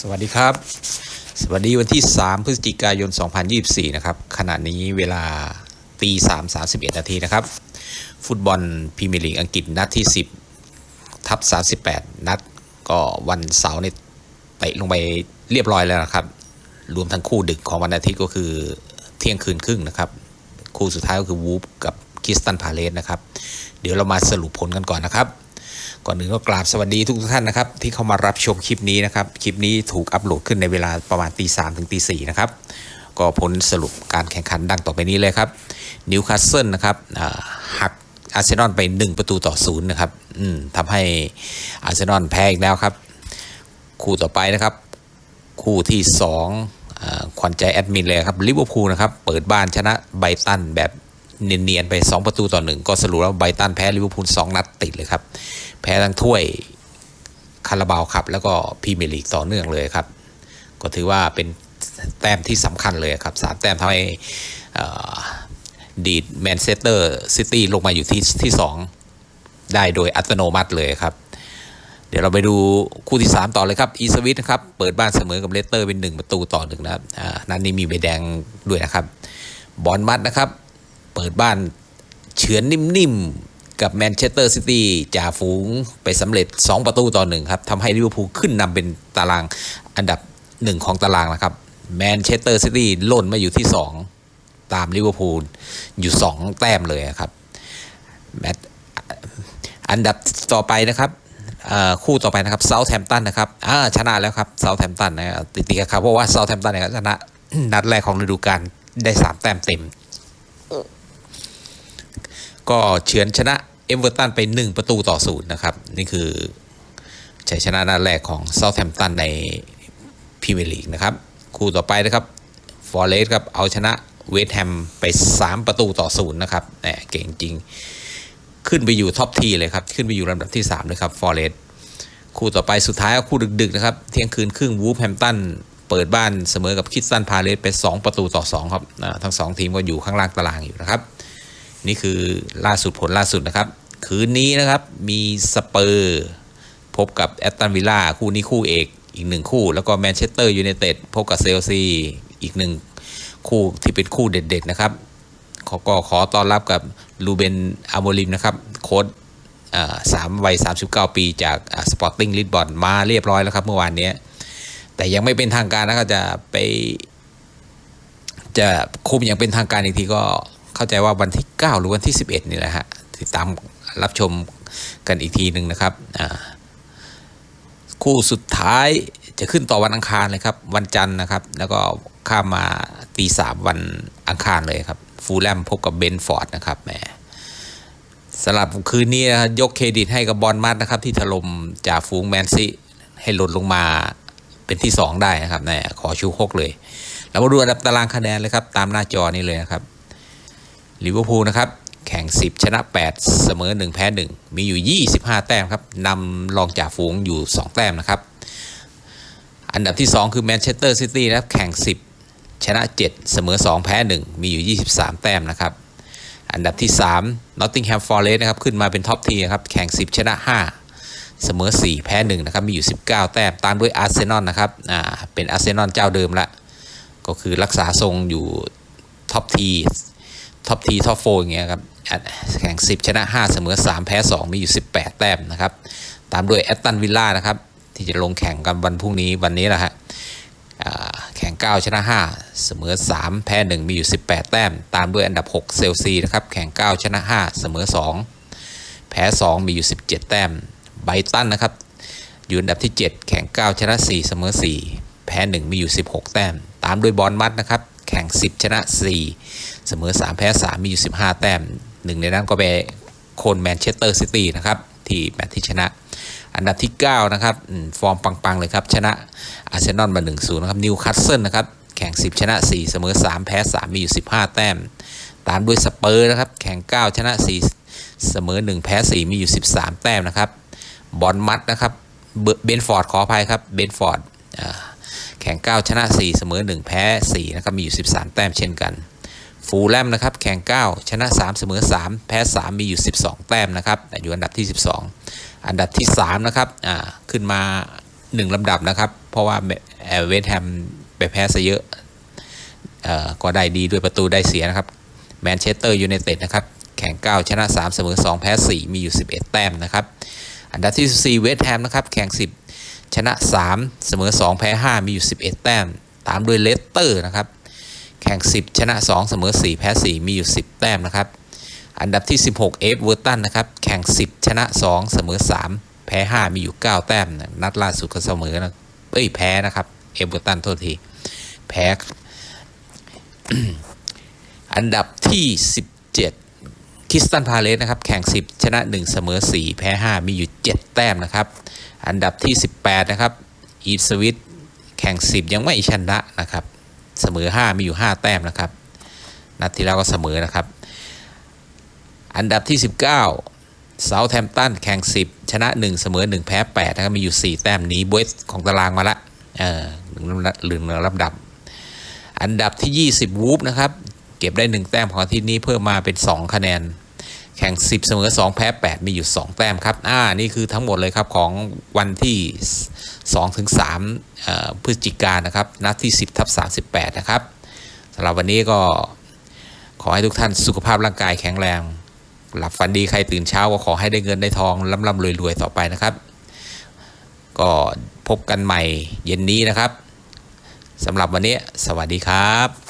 สวัสดีครับ สวัสดีวันที่ 3 พฤศจิกายน 2024 นะครับ ขณะนี้เวลาตี3 31 นาทีนะครับ ฟุตบอลพรีเมียร์ลีกอังกฤษนัดที่ 10 ทับ 38 นัด ก็วันเสาร์เนี่ยเตะลงไปเรียบร้อยแล้วนะครับ รวมทั้งคู่ดึกของวันอาทิตย์ก็คือเที่ยงคืนครึ่งนะครับ คู่สุดท้ายก็คือวูฟกับคิสตันพาเลสนะครับ เดี๋ยวเรามาสรุปผลกันก่อนนะครับ ก่อนอื่นก็กราบสวัสดีทุกท่านนะครับ ที่เข้ามารับชมคลิปนี้นะครับ คลิปนี้ถูกอัปโหลดขึ้นในเวลาประมาณตีสามถึงตีสี่นะครับ ก็ผลสรุปการแข่งขันดังต่อไปนี้เลยครับนิวคาสเซิลนะครับหักอาร์เซนอลไป 1 ประตูต่อศูนย์นะครับทำให้อาร์เซนอลแพ้อีกแล้วครับ คู่ต่อไปนะครับ คู่ที่2อ่าขวัญใจแอดมินเลยครับลิเวอร์พูลนะครับ เปิดบ้านชนะไบตันแบบเนียนๆไป 2 ประตูต่อหนึ่งก็สรุปแล้วไบตันแพ้ลิเวอร์พูล2นัดติดเลยครับ แพ้ทั้งถ้วยคาราบาวครับ แล้วก็พรีเมียร์ลีกต่อเนื่องเลยครับ ก็ถือว่าเป็นแต้มที่สำคัญเลยครับสามแต้มทำให้ดีดแมนเชสเตอร์ซิตี้ลงมาอยู่ที่ที่สองได้โดยอัตโนมัติเลยครับ เดี๋ยวเราไปดูคู่ที่ 3 ต่อเลยครับ อีสวิตนะครับ เปิดบ้านเสมอกับเลสเตอร์เป็น 1 ประตูต่อหนึ่งนะครับอ่นัดนนี้มีใบแดงด้วยนะครับ บอลมัดนะครับ เปิดบ้านเฉือนนิ่ม กับแมนเชสเตอร์ซิตี้จ่าฝูงไปสำเร็จ 2 ประตูต่อหนึ่งครับทำให้ลิเวอร์พูลขึ้นนำเป็นตารางอันดับหนึ่งของตารางนะครับแมนเชสเตอร์ซิตี้ล่นมาอยู่ที่ 2 ตามลิเวอร์พูลอยู่ 2 แต้มเลยครับแมตอันดับต่อไปนะครับคู่ต่อไปนะครับเซาท์แฮมป์ตันนะครับชนะแล้วครับเซาท์แฮมป์ตันนะครับติดกับครับเพราะว่าเซาท์แฮมป์ตันเนี่ยชนะนัดแรกของฤดูกาลได้ 3 แต้มเต็ม ก็เฉือนชนะเอเวอร์ตันไป 1 ประตูต่อศูนย์นะครับ นี่คือชัยชนะนัดแรกของเซาท์แฮมป์ตันในพรีเมียร์ลีกนะครับ คู่ต่อไปนะครับฟอร์เรสครับเอาชนะเวสต์แฮมไป 3 ประตูต่อศูนย์นะครับแหมเก่งจริง ขึ้นไปอยู่ท็อปทีเลยครับ ขึ้นไปอยู่ลำดับที่ 3 เลยครับฟอร์เรสคู่ต่อไปสุดท้ายก็คู่ดึกๆนะครับ เที่ยงคืนครึ่งวูฟแฮมตันเปิดบ้านเสมอกับคิดสันพาเลสไป 2 ประตูต่อ 2 ครับทั้ง 2 ทีมก็อยู่ข้างล่างตารางอยู่นะครับ นี่คือล่าสุดผลล่าสุดนะครับ คืนนี้นะครับมีสเปอร์พบกับแอตตันวิลล่าคู่นี้คู่เอกอีกหนึ่งคู่ แล้วก็แมนเชสเตอร์ยูไนเต็ดพบกับเซลซีอีกหนึ่งคู่ที่เป็นคู่เด็ดๆนะครับ ขอก็ขอต้อนรับกับลูเบนอาโมลิมนะครับ โค้ดสามวัย 39 ปีจากสปอร์ติ้งลิสบอนมาเรียบร้อยแล้วครับเมื่อวานนี้ แต่ยังไม่เป็นทางการนะครับจะไป จะคุมอย่างเป็นทางการอีกทีก็ เข้าใจว่าวันที่ 9 หรือวันที่ 11 นี่แหละฮะติดตามรับชมกันอีกทีหนึ่งนะครับคู่สุดท้ายจะขึ้นต่อวันอังคารเลยครับ วันจันทร์นะครับ แล้วก็ข้ามมาตีสามวันอังคารเลยครับ ฟูลแลมพบกับเบนฟอร์ดนะครับแหมสำหรับคืนนี้ยกเครดิตให้กับบอลมัดนะครับ ที่ถล่มจ่าฝูงแมนซีให้หล่นลงมาเป็นที่ 2 ได้นะครับแหมขอชูฮกเลย เรามาดูอันดับตารางคะแนนเลยครับ ตามหน้าจอนี้เลยนะครับ ลิเวอร์พูลนะครับ แข่ง 10 ชนะ 8 เสมอ 1 แพ้ 1 มีอยู่ 25 แต้มครับนำรองจ่าฝูงอยู่ 2 แต้มนะครับ อันดับที่ 2 คือแมนเชสเตอร์ซิตี้นะครับแข่ง 10 ชนะ 7 เสมอ 2 แพ้ 1 มีอยู่ 23 แต้มนะครับ อันดับที่3 Nottingham Forest นะครับขึ้นมาเป็นท็อปทีครับแข่ง 10 ชนะ 5เสมอ 4 แพ้ 1 นะครับ มีอยู่ 19 แต้ม ตามด้วยอาร์เซนอลนะครับ อ่า เป็นอาร์เซนอลเจ้าเดิมละ ก็คือรักษาทรงอยู่ท็อปที ท็อปทีท็อปโฟอย่างเงี้ยครับแข่ง 10 ชนะ 5 เสมอ 3 แพ้ 2 มีอยู่ 18 แต้มนะครับ ตามด้วยแอตตันวิลล่านะครับที่จะลงแข่งกันวันพรุ่งนี้วันนี้แหละฮะแข่ง 9 ชนะ 5 เสมอ 3 แพ้ 1 มีอยู่ 18 แต้ม ตามด้วยอันดับ 6 เซลซีนะครับ แข่ง 9 ชนะ 5 เสมอ 2 แพ้ 2 มีอยู่ 17 แต้ม ไบตันนะครับ อยู่อันดับที่ 7 แข่ง 9 ชนะ 4 เสมอ 4 แพ้ 1 มีอยู่ 16 แต้ม ตามด้วยบอลมัดนะครับ แข่ง 10 ชนะ 4 เสมอ 3 แพ้ 3 มีอยู่ 15 แต้มหนึ่งในนั้นก็เป็นโคนแมนเชสเตอร์ซิตี้นะครับ ที่แมตช์ที่ชนะ อันดับที่ 9 นะครับ ฟอร์มปัง ๆ เลยครับ ชนะอาร์เซนอลมา 1-0 นะครับนิวคาสเซิลนะครับแข่ง 10 ชนะ 4 เสมอ 3 แพ้ 3 มีอยู่ 15 แต้ม ตามด้วยสเปอร์นะครับ แข่ง 9 ชนะ 4 เสมอ 1 แพ้ 4 มีอยู่ 13 แต้มนะครับ บอลมัดนะครับ เบนฟอร์ดขออภัยครับ เบนฟอร์ด ข่ง 9 ชนะ 4 เสมอ 1 แพ้ 4 นะครับ มีอยู่ 13 แต้มเช่นกัน ฟูลแลมนะครับ แข่ง 9 ชนะ 3 เสมอ 3 แพ้ 3 มีอยู่ 12 แต้มนะครับ อยู่อันดับที่ 12 อันดับที่ 3 นะครับ อ่า ขึ้นมาหนึ่งลำดับนะครับ เพราะว่าเอ่อเวสต์แฮมไปแพ้ซะเยอะ เอ่อ ก็ได้ดีด้วยประตูได้เสียนะครับ แมนเชสเตอร์ยูไนเต็ดนะครับ แข่ง 9 ชนะ 3 เสมอ 2 แพ้ 4 มีอยู่ 11 แต้มนะครับ อันดับที่ 14 เวสต์แฮมนะครับ แข่ง 10 ชนะ 3 เสมอ 2 แพ้ 5 มีอยู่ 11 แต้ม ตามด้วยเลสเตอร์นะครับ แข่ง 10 ชนะ 2 เสมอ 4 แพ้ 4 มีอยู่ 10 แต้มนะครับ อันดับที่ 16 เอฟเวอร์ตันนะครับ แข่ง 10 ชนะ 2 เสมอ 3 แพ้ 5 มีอยู่ 9 แต้ม นัดล่าสุดก็เสมอนะ เอ้ย แพ้นะครับเอฟเวอร์ตันโทษที แพ้ อันดับที่17 คริสตันพาเลสนะครับแข่ง 10 ชนะ 1 เสมอ 4 แพ้ 5 มีอยู่ 7 แต้มนะครับ อันดับที่ 18 นะครับอีฟสวิตแข่ง 10 ยังไม่ชนะนะครับ เสมอ 5 มีอยู่ 5 แต้มนะครับ นัดที่แล้วก็เสมอนะครับ อันดับที่ 19เซาแฮมตันแข่ง 10 ชนะ 1 เสมอ 1 แพ้ 8 นะครับ มีอยู่ 4 แต้มหนีบวยของตารางมาละเออหนึ่งลำดับหนึ่งลำดับ อันดับที่ 20 วูฟนะครับ เก็บได้ 1 แต้มของทิตย์นี้เพิ่มมาเป็น 2 คะแนน แข่ง 10 เสมอ 2 แพ้ 8 มีอยู่ 2 แต้มครับ อ่า นี่คือทั้งหมดเลยครับของวันที่2ถึง3พฤศจิกายนนะครับ นัดที่ 10ทับ38 นะครับสำหรับวันนี้ก็ขอให้ทุกท่านสุขภาพร่างกายแข็งแรง หลับฝันดีใครตื่นเช้าก็ขอให้ได้เงินได้ทองร่ำร่ำรวยรวยต่อไปนะครับ ก็พบกันใหม่เย็นนี้นะครับสำหรับวันนี้ สวัสดีครับ